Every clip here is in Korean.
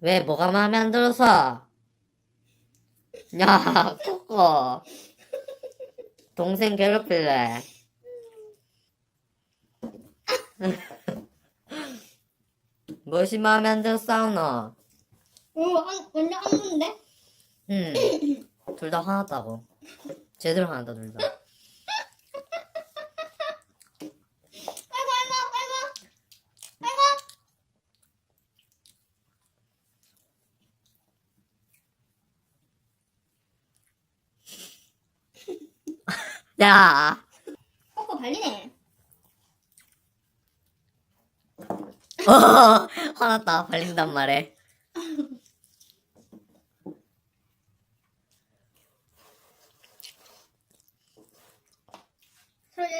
왜 뭐가 마음에 안 들어서? 야, 코코. 동생 괴롭힐래. 무엇이 마음에 안 들어 싸우노? 오, 한, 완전 한 건데? 응. 둘 다 화났다고. 제대로 화났다, 둘 다. 아이고, 아이고, 아이고. 아이고. 야! 코코 발리네. 어, 화났다. 발린단 말에.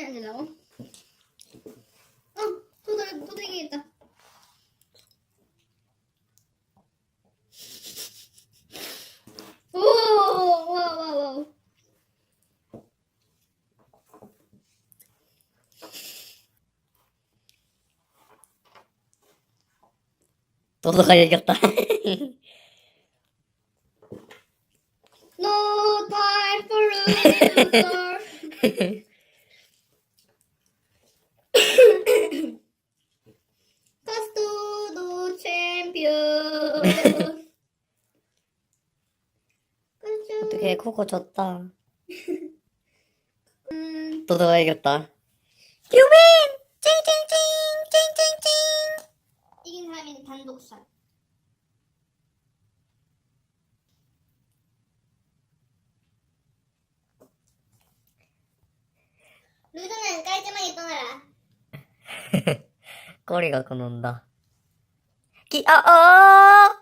해야 되려고? 어, 도둑, 도둑이 있다. 오, 와, 와, 와. 도도가 이겼다. No time for loser. 카스토도 챔피언. 어떻게 코코 졌다. 음, 도도가 이겼다. 유빈! めんどくさい。ルート麺変えてまいとなら。これが好んだ。き、あ、ああ